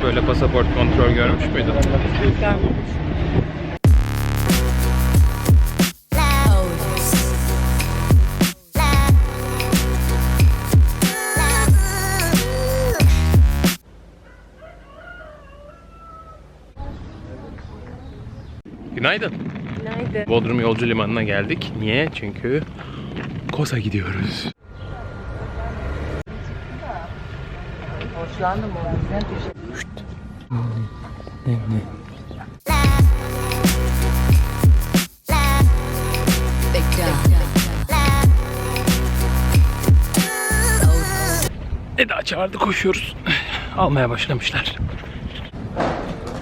Hiç böyle pasaport kontrol görmüş müydün? Günaydın. Günaydın. Bodrum Yolcu Limanı'na geldik. Niye? Çünkü Kosa gidiyoruz. Hoşlandım o yüzden teşekkür Eda çağırdı koşuyoruz. Almaya başlamışlar.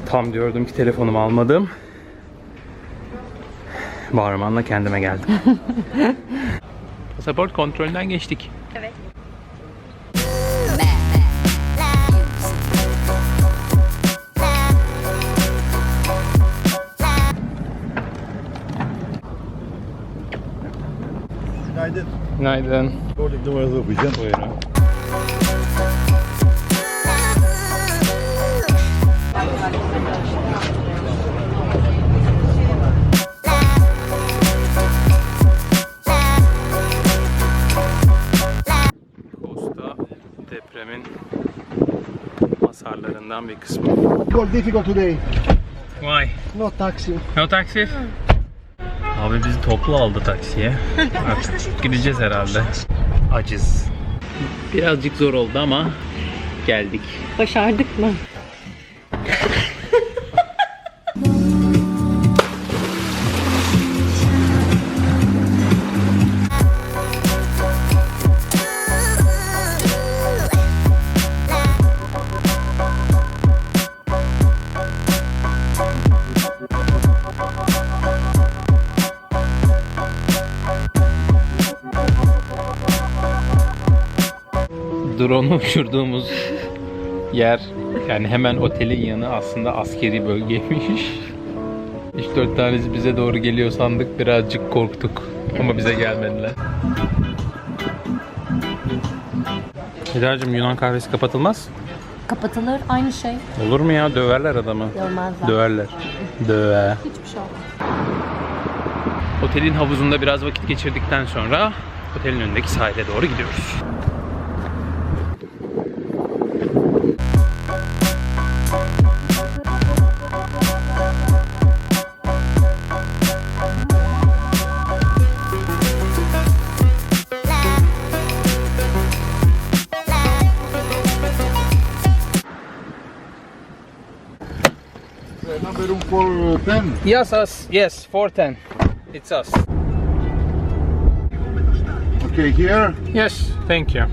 Tam diyordum ki telefonumu almadım. Bağırmanla kendime geldim. Pasaport kontrolünden geçtik. Evet. Günaydın. Günaydın. Boarding numaranızı okuyacağım. Buyurun. Costa depremin hasarlarından bir kısmı. More difficult today. Vay. No taxi. No taksi. Hmm. Abi bizi toplu aldı taksiye. Artık gideceğiz herhalde. Aciz. Birazcık zor oldu ama geldik. Başardık mı? Drone'u uçurduğumuz yer yani hemen otelin yanı aslında askeri bölgeymiş. 3-4 tanesi bize doğru geliyor sandık birazcık korktuk ama bize gelmediler. Eda'cığım Yunan kahvesi kapatılmaz. Kapatılır aynı şey. Olur mu ya döverler adamı. Dövmezler. Döverler. Döve. Hiçbir şey olmaz. Otelin havuzunda biraz vakit geçirdikten sonra otelin önündeki sahile doğru gidiyoruz. Uh, number room for 10. Yes, us. Yes, 410. It's us. Okay, here. Yes, thank you.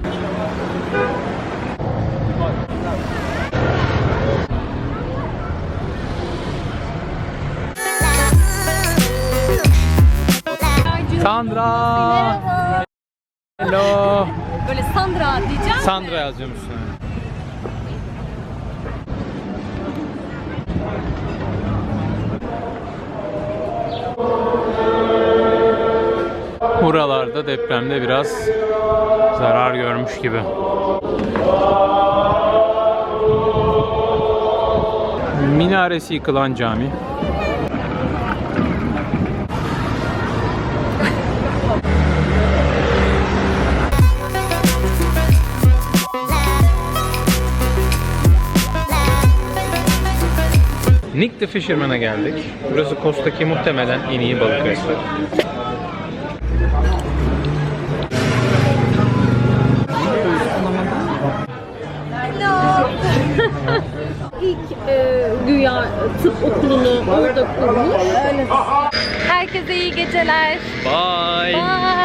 Sandra. Hello. Böyle Sandra diyeceğim. Sandra yazıyormuşsun. Buralarda depremde biraz zarar görmüş gibi. Minaresi yıkılan cami. Nick the Fisherman'a geldik. Burası Kosta'ki muhtemelen en iyi balık restoranı. İlk e, güya tıp okulunu orada kurmuş. Herkese iyi geceler. Bye. Bye.